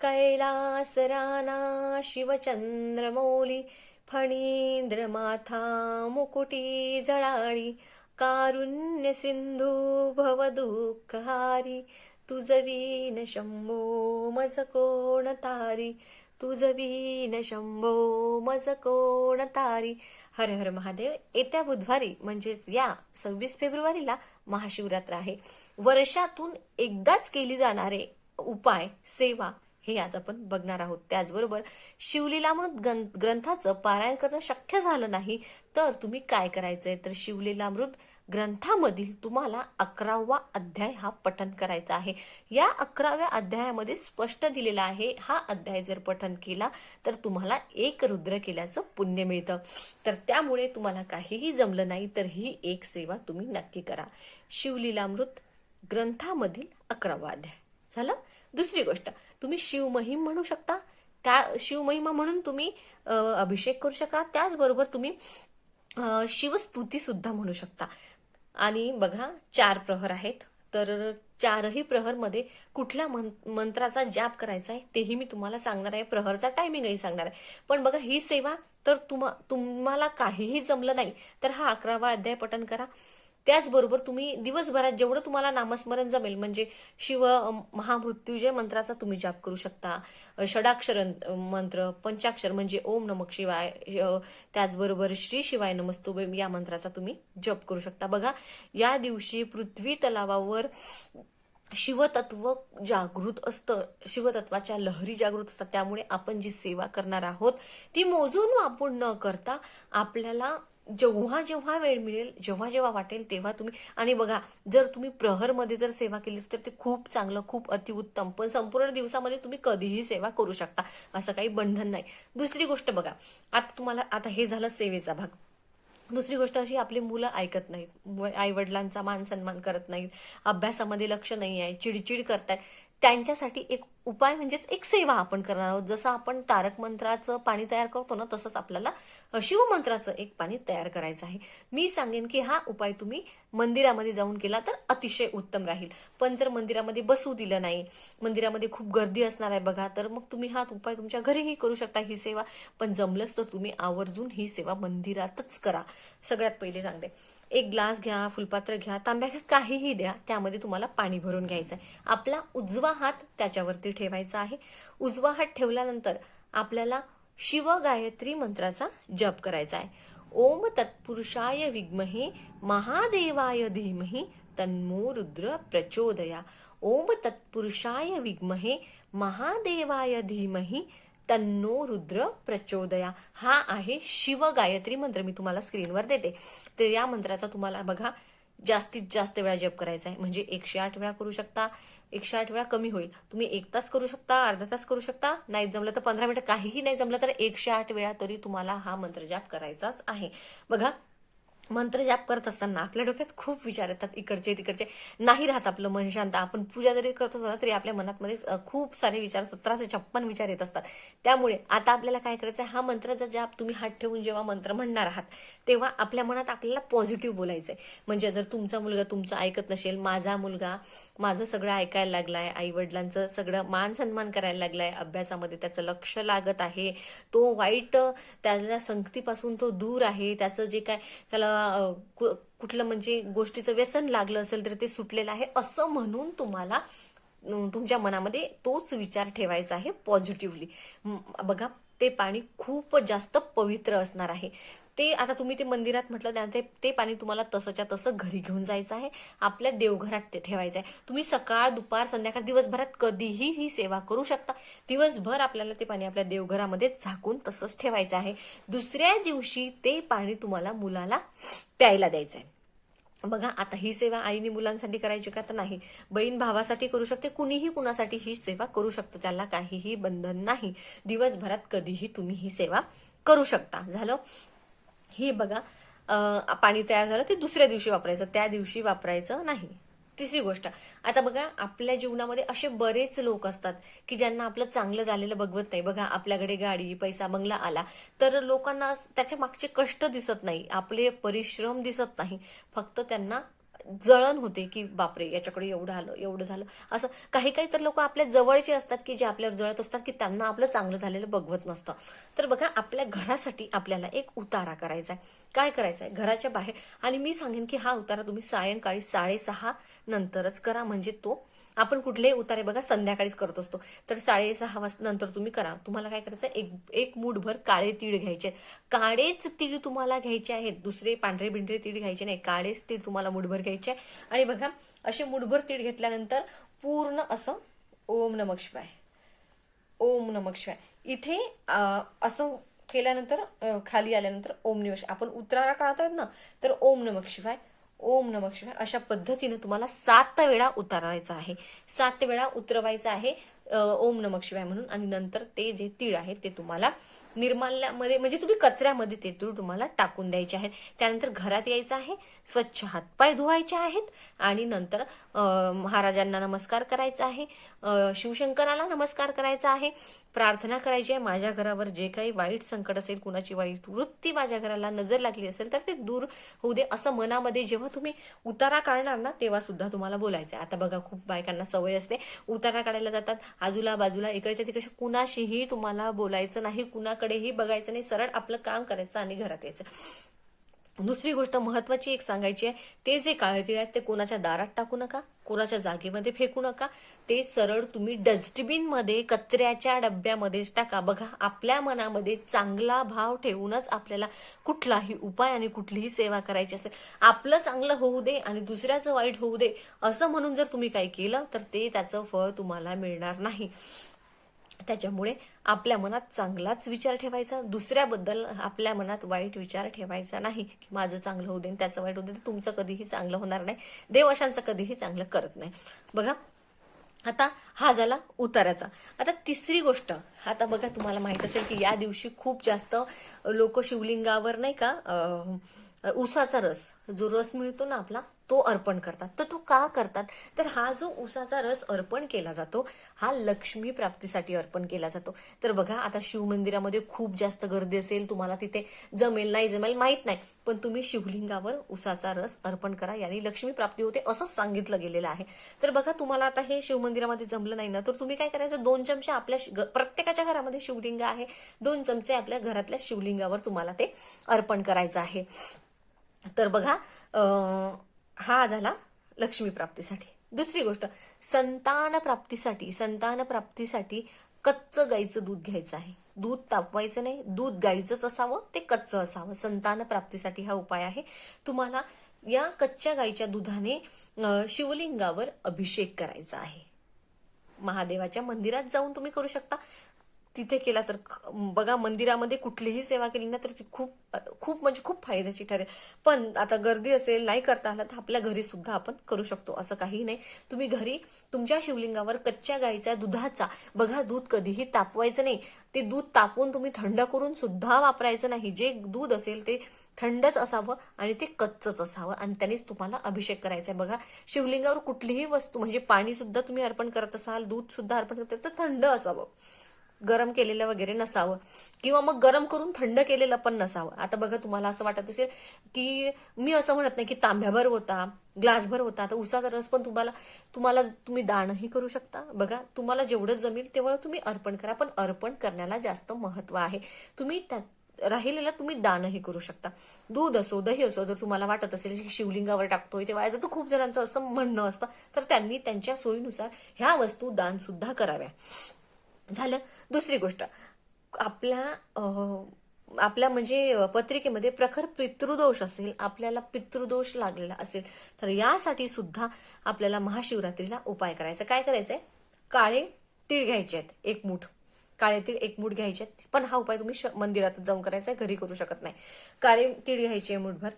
कैलास राना शिवचंद्रमौली फणीन्द्रमाथा मुकुटी जळाळी कारुण्य सिंधू भवदुःखहारी तुझवीन शंभो मज कोण तारी तुझवीन शंभो मज कोण तारी. हर हर महादेव येत्या बुधवारी म्हणजेच या सव्वीस फेब्रुवारीला महाशिवरात्र आहे. वर्षातून एकदाच केली जाणारे उपाय सेवा हे आज आपण बघणार आहोत. त्याचबरोबर शिवलीलामृत म्हणून ग्रंथाचं पारायण करणं शक्य झालं नाही तर तुम्ही काय करायचंय? तर शिवलीलामृत ग्रंथामधील तुम्हाला अकरावा अध्याय हा पठन करायचा आहे. या अकराव्या अध्यायामध्ये स्पष्ट दिलेला आहे हा अध्याय जर पठन केला तर तुम्हाला एक रुद्र केल्याचं पुण्य मिळतं. तर त्यामुळे तुम्हाला काहीही जमलं नाही तर ही एक सेवा तुम्ही नक्की करा. शिवलीलामृत ग्रंथामधील अकरावा अध्याय. झालं? दुसरी गोष्ट. तुम्ही शिवमहिम म्हणू शकता. त्या शिवमहिमा म्हणून तुम्ही अभिषेक करू शकता. त्याचबरोबर तुम्ही शिवस्तुती सुद्धा म्हणू शकता. आणि बघा चार प्रहर आहेत. तर चारही प्रहरमध्ये कुठल्या मंत्राचा जाप करायचा आहे तेही मी तुम्हाला सांगणार आहे. प्रहरचा टायमिंगही सांगणार आहे. पण बघा ही सेवा तर तुम्हा तुम्हाला काहीही जमलं नाही तर हा अकरावा अध्याय पठन करा. त्याचबरोबर तुम्ही दिवसभरात जेवढं तुम्हाला नामस्मरण जमेल म्हणजे शिव महामृत्युजय मंत्राचा तुम्ही जाप करू शकता षडाक्षर मंत्र पंचाक्षर म्हणजे ओम नमक शिवाय त्याचबरोबर श्री शिवाय नमस्तुभे या मंत्राचा तुम्ही जप करू शकता. बघा या दिवशी पृथ्वी तलावावर शिवतत्व जागृत असतं. शिवतत्वाच्या लहरी जागृत असतात. त्यामुळे आपण जी सेवा करणार आहोत ती मोजून वापरून न करता आपल्याला जेव्हा जेव्हा वेळ मिळेल जेव्हा जेव्हा वाटेल तेव्हा तुम्ही आणि बघा जर तुम्ही प्रहरमध्ये जर सेवा केली तर ते खूप चांगलं खूप अतिउत्तम पण संपूर्ण दिवसामध्ये तुम्ही कधीही सेवा करू शकता असं काही बंधन नाही. दुसरी गोष्ट बघा आता तुम्हाला आता हे झालं सेवेचा भाग. दुसरी गोष्ट अशी आपली मुलं ऐकत नाहीत आई वडिलांचा मान सन्मान करत नाहीत अभ्यासामध्ये लक्ष नाही आहे चिडचिड करतात त्यांच्यासाठी एक उपाय म्हणजेच एक सेवा आपण करणार आहोत. जसं आपण तारक मंत्राचं पाणी तयार करतो ना तसंच आपल्याला शिवमंत्राचं एक पाणी तयार करायचं आहे. मी सांगेन की हा उपाय तुम्ही मंदिरामध्ये जाऊन केला तर अतिशय उत्तम राहील. पण जर मंदिरामध्ये बसू दिलं नाही मंदिरामध्ये खूप गर्दी असणार आहे बघा तर मग तुम्ही हा उपाय तुमच्या घरीही करू शकता ही सेवा. पण जमलंच तर तुम्ही आवर्जून ही सेवा मंदिरातच करा. सगळ्यात पहिले सांगते. एक ग्लास घ्या फुलपात्र घ्या तांब्या घ्या काहीही द्या त्यामध्ये तुम्हाला पाणी भरून घ्यायचं आहे आपला उजवा हात त्याच्यावरती ठेवायचा आहे. उजवा हात ठेवल्यानंतर आपल्याला शिव गायत्री मंत्राचा जप करायचा आहे. ओम तत्पुरुषाय विद्महे महादेवाय धीमहि तन्मो रुद्र प्रचोदया. ओम तत्पुरुषाय विद्महे महादेवाय धीमहि तन्नो रुद्र प्रचोदया. हा आहे शिव गायत्री मंत्र. मी तुम्हाला स्क्रीनवर देते. तर या मंत्राचा तुम्हाला बघा जास्तीत जास्त वेळा जप करायचा आहे. म्हणजे एकशे आठ वेळा करू शकता एकशे आठ वेळा कमी होईल. तुम्ही एक तास करू शकता अर्धा तास करू शकता. नाही जमलं तर पंधरा मिनिटं काहीही नाही जमलं तर एकशे आठ वेळा तरी तुम्हाला हा मंत्रजाप करायचाच आहे. बघा मंत्र जाप करत असताना आपल्या डोक्यात खूप विचार येतात इकडचे तिकडचे. नाही राहत आपलं मन शांत. आपण पूजा जरी करत असतो ना तरी आपल्या मनातमध्ये खूप सारे विचार सतराशे छप्पन विचार येत असतात. त्यामुळे आता आपल्याला काय करायचं आहे हा मंत्राचा जाप तुम्ही हात ठेवून जेव्हा मंत्र म्हणणार आहात तेव्हा आपल्या मनात आपल्याला पॉझिटिव्ह बोलायचंय. म्हणजे जर तुमचा मुलगा तुमचं ऐकत नसेल माझा मुलगा माझं सगळं ऐकायला लागलाय आई वडिलांचं सगळं मान सन्मान करायला लागलाय अभ्यासामध्ये त्याचं लक्ष लागत आहे तो वाईट त्याला संगतीपासून तो दूर आहे त्याचं जे काय त्याला किंवा कु- कुठलं म्हणजे गोष्टीचं व्यसन लागलं असेल तर ते सुटलेलं आहे असं म्हणून तुम्हाला तुमच्या मनामध्ये तोच विचार ठेवायचा आहे पॉझिटिव्हली बघा ते पाणी खूप जास्त पवित्र असणार आहे. ते आता तुम्ही ते मंदिरात म्हटलं त्यांचे ते पाणी तुम्हाला तसंच्या तसं घरी घेऊन जायचं आहे. आपल्या देवघरात ते ठेवायचं आहे. तुम्ही सकाळ दुपार संध्याकाळ दिवसभरात कधीही ही सेवा करू शकता. दिवसभर आपल्याला ते पाणी आपल्या देवघरामध्ये झाकून तसंच ठेवायचं आहे. दुसऱ्या दिवशी ते पाणी तुम्हाला मुलाला प्यायला द्यायचं आहे. बघा आता ही सेवा आईने मुलांसाठी करायची का तर नाही. बहीण भावासाठी करू शकते कुणीही कुणासाठी ही सेवा करू शकतं. त्याला काहीही बंधन नाही. दिवसभरात कधीही तुम्ही ही सेवा करू शकता. झालं? ही बघा पाणी तयार झालं ते दुसऱ्या दिवशी वापरायचं त्या दिवशी वापरायचं नाही. तिसरी गोष्ट आता बघा आपल्या जीवनामध्ये असे बरेच लोक असतात की ज्यांना आपलं चांगलं झालेलं बघवत नाही. बघा आपल्याकडे गाडी पैसा बंगला आला तर लोकांना त्याच्या मागचे कष्ट दिसत नाही आपले परिश्रम दिसत नाही. फक्त त्यांना जळण होते की बापरे याच्याकडे एवढं आलं एवढं झालं. असं काही काही तर लोक आपल्या जवळचे असतात की जे आपल्यावर जळत असतात की त्यांना आपलं चांगलं झालेलं बघवत नसतं. तर बघा आपल्या घरासाठी आपल्याला एक उतारा करायचा आहे काय करायचं आहे घराच्या बाहेर. आणि मी सांगेन की हा उतारा तुम्ही सायंकाळी साडेसहा नंतरच करा. म्हणजे तो आपण कुठलेही उतारे बघा संध्याकाळीच करत असतो. तर साडेसहा वाजता नंतर तुम्ही करा. तुम्हाला काय करायचं एक एक मूठभर काळे तीळ घ्यायचे आहेत. काळेच तीळ तुम्हाला घ्यायचे आहेत. दुसरे पांढरे बिंढरे तीळ घ्यायचे नाही. काळेच तीळ तुम्हाला मुठभर घ्यायचे आहे आणि बघा असे मुठभर तीळ घेतल्यानंतर पूर्ण असं ओम नमक शिवाय. ओम नमक शिवाय. इथे असं केल्यानंतर खाली आल्यानंतर ओम निवश आपण उतरारा आहोत ना तर ओम नमक शिवाय. ओम नमक शिवाय अशा पद्धतीने तुम्हाला सात वेळा उतरायचा आहे. सात वेळा उतरवायचं आहे ओम नमक शिवाय म्हणून. आणि नंतर ते जे तीळ आहेत ते तुम्हाला निर्माल्यामध्ये म्हणजे तुम्ही कचऱ्यामध्ये ते तुम्हाला टाकून द्यायचे आहेत. त्यानंतर घरात यायचं आहे स्वच्छ हातपाय धुवायचे आहेत आणि नंतर महाराजांना नमस्कार करायचा आहे शिवशंकराला नमस्कार करायचा आहे प्रार्थना करायची आहे. माझ्या घरावर जे काही वाईट संकट असेल कुणाची वाईट वृत्ती माझ्या घराला नजर लागली असेल तर ते दूर होऊ दे. असं मनामध्ये जेव्हा तुम्ही उतारा काढणार ना तेव्हा सुद्धा तुम्हाला बोलायचं आहे. आता बघा खूप बायकांना सवय असते. उतारा काढायला जातात. आजूला बाजूला इकडच्या तिकडच्या कुणाशीही तुम्हाला बोलायचं नाही. कोणाकडेही बघायचं नाही सरळ आपलं काम करायचं आणि घरात यायचं. दुसरी गोष्ट महत्वाची एक सांगायची आहे ते जे काळे आहेत ते कोणाच्या दारात टाकू नका कोणाच्या जागेमध्ये फेकू नका. ते सरळ तुम्ही डस्टबिनमध्ये कचऱ्याच्या डब्यामध्येच टाका. बघा आपल्या मनामध्ये चांगला भाव ठेवूनच आपल्याला कुठलाही उपाय आणि कुठलीही सेवा करायची असेल आपलं चांगलं होऊ दे आणि दुसऱ्याचं वाईट होऊ दे असं म्हणून जर तुम्ही काही केलं तर ते त्याचं फळ तुम्हाला मिळणार नाही. त्याच्यामुळे आपल्या मनात चांगलाच विचार ठेवायचा. दुसऱ्याबद्दल आपल्या मनात वाईट विचार ठेवायचा नाही की माझं चांगलं होऊ दे त्याचं वाईट होऊ दे तर तुमचं कधीही चांगलं होणार नाही. देव अशांचं कधीही चांगलं करत नाही. बघा आता हा झाला उताराचा. आता तिसरी गोष्ट आता बघा तुम्हाला माहीत असेल की या दिवशी खूप जास्त लोक शिवलिंगावर नाही का उसाचा रस जो रस मिळतो ना आपला तो अर्पण करतात. तर तो का करतात? तर हा जो उसाचा रस अर्पण केला जातो हा लक्ष्मी प्राप्तीसाठी अर्पण केला जातो. तर बघा आता शिवमंदिरामध्ये खूप जास्त गर्दी असेल तुम्हाला तिथे जमेल नाही जमेल माहीत नाही. पण तुम्ही शिवलिंगावर उसाचा रस अर्पण करा याने लक्ष्मी प्राप्ती होते असंच सांगितलं गेलेलं आहे. तर बघा तुम्हाला आता हे शिवमंदिरामध्ये जमलं नाही ना तर तुम्ही काय करायचं? दोन चमचे आपल्या शि- प्रत्येकाच्या घरामध्ये शिवलिंग आहे. दोन चमचे आपल्या घरातल्या शिवलिंगावर तुम्हाला ते अर्पण करायचं आहे. तर बघा हा झाला लक्ष्मी प्राप्तीसाठी. दुसरी गोष्ट संतान प्राप्तीसाठी संतान प्राप्तीसाठी कच्चं गाईचं दूध घ्यायचं आहे. दूध तापवायचं नाही दूध गाईचंच असावं ते कच्चं असावं. संतान प्राप्तीसाठी हा उपाय आहे. तुम्हाला या कच्च्या गाईच्या दुधाने शिवलिंगावर अभिषेक करायचा आहे. महादेवाच्या मंदिरात जाऊन तुम्ही करू शकता. तिथे केला तर बघा मंदिरामध्ये कुठलीही सेवा केली ना तर ती खूप खूप म्हणजे खूप फायद्याची ठरेल. पण आता गर्दी असेल नाही करता आला तर आपल्या घरी सुद्धा आपण करू शकतो असं काही नाही. तुम्ही घरी तुमच्या शिवलिंगावर कच्च्या गाईचा दुधाचा बघा दूध कधीही तापवायचं नाही. ते दूध तापवून तुम्ही थंड करून सुद्धा वापरायचं नाही. जे दूध असेल ते थंडच असावं आणि ते कच्चच असावं आणि त्यानेच तुम्हाला अभिषेक करायचा आहे. बघा शिवलिंगावर कुठलीही वस्तू म्हणजे पाणी सुद्धा तुम्ही अर्पण करत असाल दूध सुद्धा अर्पण करत तर थंड असावं. गरम केलेलं वगैरे नसावं. किंवा मग गरम करून थंड केलेलं पण नसावं. आता बघा तुम्हाला असं वाटत असेल की मी असं म्हणत नाही की तांब्याभर होता ग्लासभर होता. आता उसाचा रस पण तुम्हाला तुम्हाला तुम्ही दानही करू शकता. बघा तुम्हाला जेवढं जमेल तेवढं तुम्ही अर्पण करा. पण अर्पण करण्याला जास्त महत्त्व आहे. तुम्ही त्या राहिलेला तुम्ही दानही करू शकता. दूध असो दही असो जर तुम्हाला वाटत असेल की शिवलिंगावर टाकतोय ते वाया खूप जणांचं असं म्हणणं असतं. तर त्यांनी त्यांच्या सोयीनुसार ह्या वस्तू दान सुद्धा कराव्या. झालं. दुसरी गोष्ट आपल्या आपल्या म्हणजे पत्रिकेमध्ये प्रखर पितृदोष असेल आपल्याला पितृदोष लागलेला असेल तर यासाठी सुद्धा आपल्याला महाशिवरात्रीला उपाय करायचा. काय करायचंय? काळे तीळ घ्यायचे आहेत एक मूठ. काळे तीळ एक मूठ घ्यायचे आहेत. पण हा उपाय तुम्ही श- मंदिरात जाऊन करायचा आहे घरी करू शकत नाही. काळे तीळ घ्यायचे मूठभर.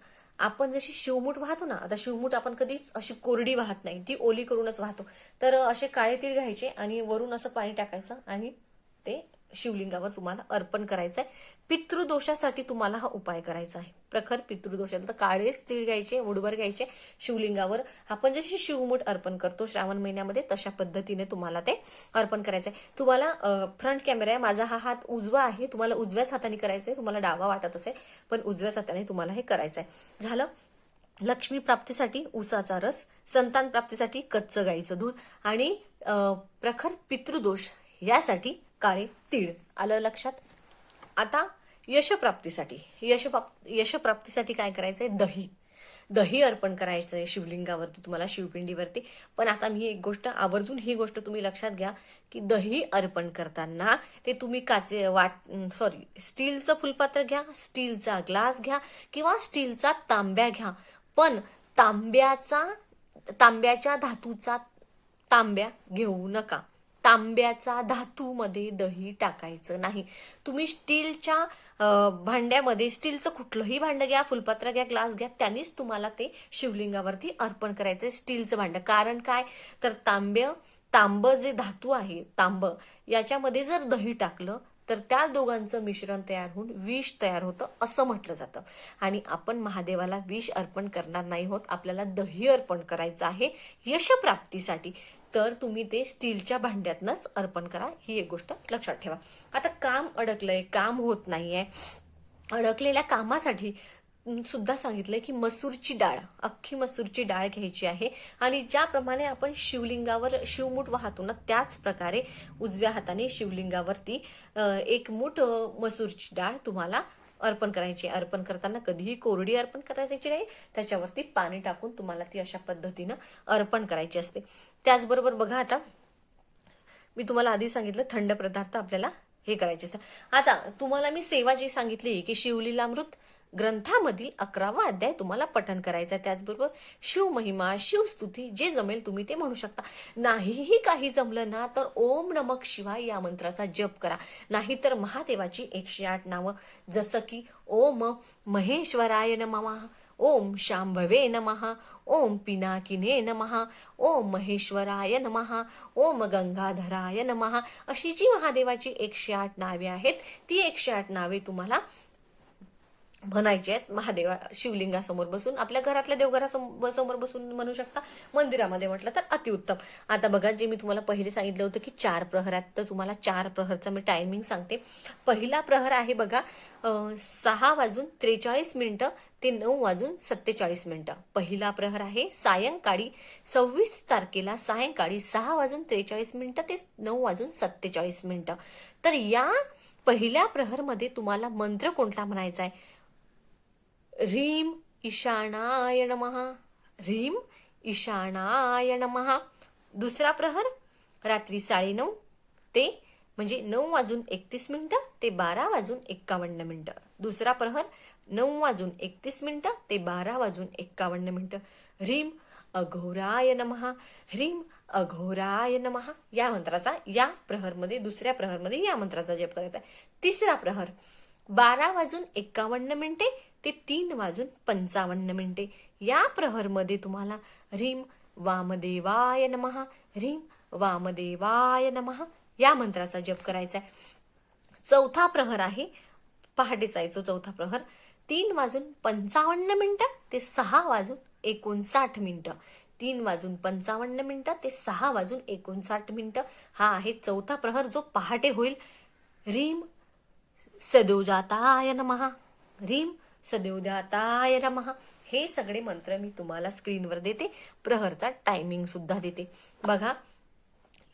आपण जशी शिवमूठ वाहतो ना आता शिवमूठ आपण कधीच अशी कोरडी वाहत नाही ती ओली करूनच वाहतो. तर असे काळे तीळ घ्यायचे आणि वरून असं पाणी टाकायचं आणि ते शिवलिंगावर तुम्हाला अर्पण करायचं आहे पितृदोषासाठी तुम्हाला हा उपाय करायचा आहे. प्रखर पितृदोष तर काळेच तीळ घ्यायचे मुठभर घ्यायचे शिवलिंगावर आपण जशी शिवमुठ अर्पण करतो श्रावण महिन्यामध्ये तशा पद्धतीने तुम्हाला ते अर्पण करायचं आहे तुम्हाला फ्रंट कॅमेरा आहे माझा हा हात उजवा आहे तुम्हाला उजव्याच हाताने करायचं आहे तुम्हाला डावा वाटत असेल पण उजव्याच हाताने तुम्हाला हे करायचं आहे झालं? लक्ष्मी प्राप्तीसाठी उसाचा रस संतान प्राप्तीसाठी कच्चं गाईचं दूध आणि प्रखर पितृदोष यासाठी काळे तीळ आलं लक्षात? आता यशप्राप्तीसाठी. यशप्राप यशप्राप्तीसाठी काय करायचंय? दही. दही अर्पण करायचंय शिवलिंगावरती तुम्हाला शिवपिंडीवरती. पण आता मी एक गोष्ट आवर्जून ही गोष्ट तुम्ही लक्षात घ्या की दही अर्पण करताना ते तुम्ही काचे वाट सॉरी स्टीलचं फुलपात्र घ्या स्टीलचा ग्लास घ्या किंवा स्टीलचा तांब्या घ्या. पण तांब्याचा तांब्याच्या धातूचा तांब्या घेऊ नका. तांब्याचा धातूमध्ये दही टाकायचं नाही. तुम्ही स्टीलच्या भांड्यामध्ये स्टीलचं कुठलंही भांडं घ्या फुलपात्र घ्या ग्लास घ्या त्यांनीच तुम्हाला ते शिवलिंगावरती अर्पण करायचं स्टीलचं भांडं. कारण काय? तर तांब्य तांब जे धातू आहे तांब याच्यामध्ये जर दही टाकलं तर त्या दोघांचं मिश्रण तयार होऊन विष तयार होतं असं म्हटलं जातं. आणि आपण महादेवाला विष अर्पण करणार नाही होत आपल्याला दही अर्पण करायचं आहे यशप्राप्तीसाठी. तर तुम्ही ते स्टीलच्या भांड्यातनंच अर्पण करा. ही एक गोष्ट लक्षात ठेवा. आता काम अडकलंय काम होत नाहीये. अडकलेल्या कामासाठी सुद्धा सांगितलंय की मसूरची डाळ अख्खी मसूरची डाळ घ्यायची आहे. आणि ज्याप्रमाणे आपण शिवलिंगावर शिवमूठ वाहतो ना त्याच प्रकारे उजव्या हाताने शिवलिंगावरती एक मूठ मसूरची डाळ तुम्हाला अर्पण करायची. आहे. अर्पण करताना कधीही कोरडी अर्पण करायची नाही. त्याच्यावरती पाणी टाकून तुम्हाला ती अशा पद्धतीनं अर्पण करायची असते. त्याचबरोबर बघा आता मी तुम्हाला आधी सांगितलं थंड पदार्थ आपल्याला हे करायचे असतात. आता तुम्हाला मी सेवा जी सांगितली की शिवलीलामृत ग्रंथामधील अकरावा अध्याय तुम्हाला पठन करायचा आहे. त्याचबरोबर शिवमहिमा शिवस्तुती जे जमेल तुम्ही ते म्हणू शकता. नाहीही काही जमलं ना तर ओम नमक शिवाय या मंत्राचा जप करा. नाहीतर महादेवाची एकशे आठ नावं. जसं की ओम महेश्वराय नमः ओम शांभवे नमहा ओम पिनाकिने नमः ओम महेश्वराय नमहा ओम गंगाधराय नमहा अशी जी महादेवाची एकशे आठ नावे आहेत ती एकशे आठ नावे तुम्हाला म्हणायचे आहेत महादेवा शिवलिंगासमोर बसून आपल्या घरातल्या देवघरासमोर बसून म्हणू शकता मंदिरामध्ये म्हटलं तर अतिउत्तम. आता बघा जे मी तुम्हाला पहिले सांगितलं होतं की चार प्रहरात तर तुम्हाला चार प्रहरचा मी टायमिंग सांगते. पहिला प्रहर आहे बघा सहा वाजून त्रेचाळीस मिनिटं ते नऊ वाजून सत्तेचाळीस मिनिटं. पहिला प्रहर आहे सायंकाळी सव्वीस तारखेला सायंकाळी सहा वाजून त्रेचाळीस मिनिटं ते नऊ वाजून सत्तेचाळीस मिनिटं. तर या पहिल्या प्रहरमध्ये तुम्हाला मंत्र कोणता म्हणायचा आहे? ह्रीं ईशानाय नमः। ह्रीं ईशानाय नमः। दुसरा प्रहर रात्री साडेनऊ ते म्हणजे नऊ वाजून एकतीस मिनिटं ते बारा वाजून एक्कावन्न मिनिटं. दुसरा प्रहर नऊ वाजून एकतीस मिनिटं ते बारा वाजून एक्कावन्न मिनिटं. ह्रीम अघोराय नमहा ह्रीम अघोराय नमहा या मंत्राचा या प्रहरमध्ये दुसऱ्या प्रहरमध्ये या मंत्राचा जप करायचा आहे. तिसरा प्रहर बारा वाजून एक्कावन्न मिनिटे ते तीन वाजून पंचावन्न मिनिटे. या प्रहरमध्ये तुम्हाला ह्रीम वामदेवाय नमहा ह्रीम वामदेवाय नमहा या मंत्राचा जप करायचा आहे. चौथा प्रहर आहे पहाटेचा आहे तो चौथा प्रहर. तीन वाजून पंचावन्न मिनिटं ते सहा वाजून एकोणसाठ मिनिटं. तीन वाजून पंचावन्न मिनिटं ते सहा वाजून एकोणसाठ मिनिटं. हा आहे चौथा प्रहर जो पहाटे होईल. रीम सदोजाताय नमहा रीम सदैवदाताय नमः हे सगळे मंत्र मी तुम्हाला स्क्रीनवर देते. प्रहरचा टायमिंग सुद्धा देते. बघा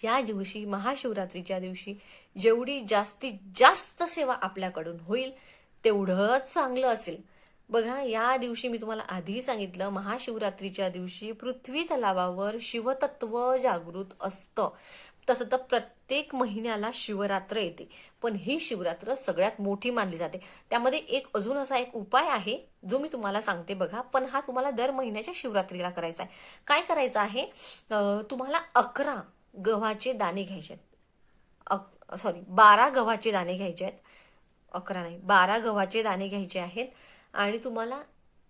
या दिवशी महाशिवरात्रीच्या दिवशी जेवढी जास्तीत जास्त सेवा आपल्याकडून होईल तेवढंच चांगलं असेल. बघा या दिवशी मी तुम्हाला आधी सांगितलं महाशिवरात्रीच्या दिवशी पृथ्वी तलावावर शिवतत्व जागृत असतं. तसं तर प्रत्येक महिन्याला शिवरात्र येते. पण ही शिवरात्र सगळ्यात मोठी मानली जाते. त्यामध्ये एक अजून असा एक उपाय आहे जो मी तुम्हाला सांगते बघा पण हा तुम्हाला दर महिन्याच्या शिवरात्रीला करायचा आहे. काय करायचं आहे? तुम्हाला अकरा गव्हाचे दाणे घ्यायचे आहेत. सॉरी बारा गव्हाचे दाणे घ्यायचे आहेत. अकरा नाही बारा गव्हाचे दाणे घ्यायचे आहेत. आणि तुम्हाला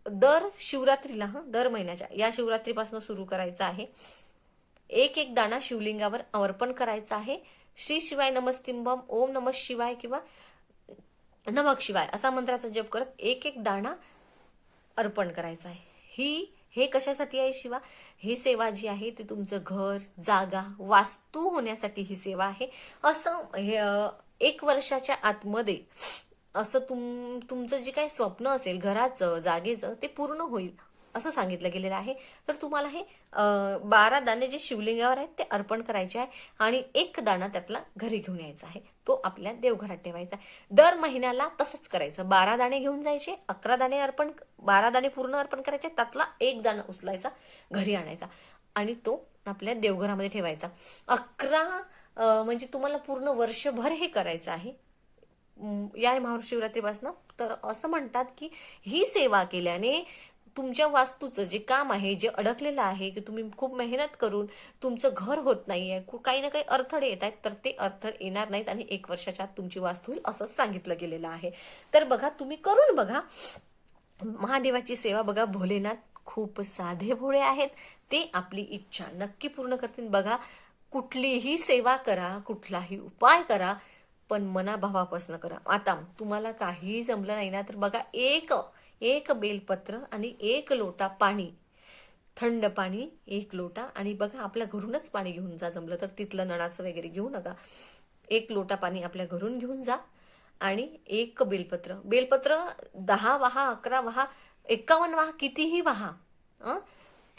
दर शिवरात्रीला हा दर महिन्याच्या या शिवरात्रीपासून सुरू करायचं आहे. एक एक दाणा शिवलिंगावर अर्पण करायचा आहे. श्री शिवाय नमस्तिंबम ओम नम शिवाय किंवा नमक शिवाय असा मंत्राचा जप करत एक एक दाणा अर्पण करायचा आहे. ही हे कशासाठी आहे शिवा? ही सेवा जी आहे ती तुमचं घर जागा वास्तू होण्यासाठी ही सेवा आहे. असं हे, एक वर्षाच्या आतमध्ये असं तुम तुमचं जे काही स्वप्न असेल घराचं जागेचं ते पूर्ण होईल. असं सांगितलं गेलेलं आहे. तर तुम्हाला हे बारा दाणे जे शिवलिंगावर आहेत ते अर्पण करायचे आहे आणि एक दाणा त्यातला घरी घेऊन यायचा आहे. तो आपल्या देवघरात ठेवायचा आहे. दर महिन्याला तसंच करायचं. बारा दाणे घेऊन जायचे अकरा दाणे अर्पण बारा दाणे पूर्ण अर्पण करायचे त्यातला एक दाणा उचलायचा घरी आणायचा आणि तो आपल्या देवघरामध्ये ठेवायचा. अकरा म्हणजे तुम्हाला पूर्ण वर्षभर हे करायचं आहे. या महाशिवरात्रीपासून तर असं म्हणतात की ही सेवा केल्याने तुमच्या वास्तूचं जे काम आहे जे अडकलेलं आहे की तुम्ही खूप मेहनत करून तुमचं घर होत नाहीये कु- काही ना काही अडथळे येत आहेत तर ते अडथळे येणार नाहीत आणि एक वर्षाच्या आत तुमची वास्तू होईल असं सांगितलं गेलेलं आहे. तर बघा तुम्ही करून बघा. महादेवाची सेवा बघा भोलेनाथ खूप साधे भोळे आहेत. ते आपली इच्छा नक्की पूर्ण करतील. बघा कुठलीही सेवा करा कुठलाही उपाय करा पण मनाभावापासून करा. आता तुम्हाला काही जमलं नाही ना तर बघा एक एक बेलपत्र आणि एक लोटा पाणी. थंड पाणी एक लोटा. आणि बघा आपल्या घरूनच पाणी घेऊन जा जमलं तर तिथलं नळाचं वगैरे घेऊ नका. एक लोटा पाणी आपल्या घरून घेऊन जा आणि एक बेलपत्र. बेलपत्र दहा वहा अकरा वहा एकावन्न वहा कितीही वहा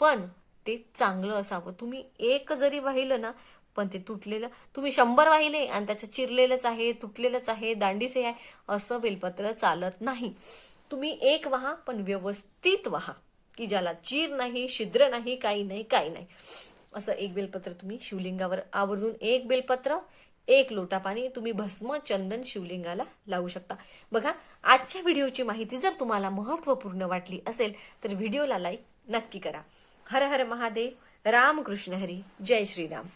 पण ते चांगलं असावं. तुम्ही एक जरी वाहिलं ना पण ते तुटलेलं तुम्ही शंभर वाहिले आणि त्याचं चिरलेलंच आहे तुटलेलंच आहे दांडीचे आहे असं बेलपत्र चालत नाही. तुम्ही एक व्हा पण व्यवस्थित वहा की ज्याला चीर नाही छिद्र नाही काही नाही काही नाही. असं एक बेलपत्र तुम्ही शिवलिंगावर आवर्जून एक बेलपत्र एक लोटा पाणी तुम्ही भस्म चंदन शिवलिंगाला लावू शकता. बघा आजच्या व्हिडिओची माहिती जर तुम्हाला महत्त्वपूर्ण वाटली असेल तर व्हिडिओला लाईक नक्की करा. हर हर महादेव रामकृष्ण हरी जय श्रीराम.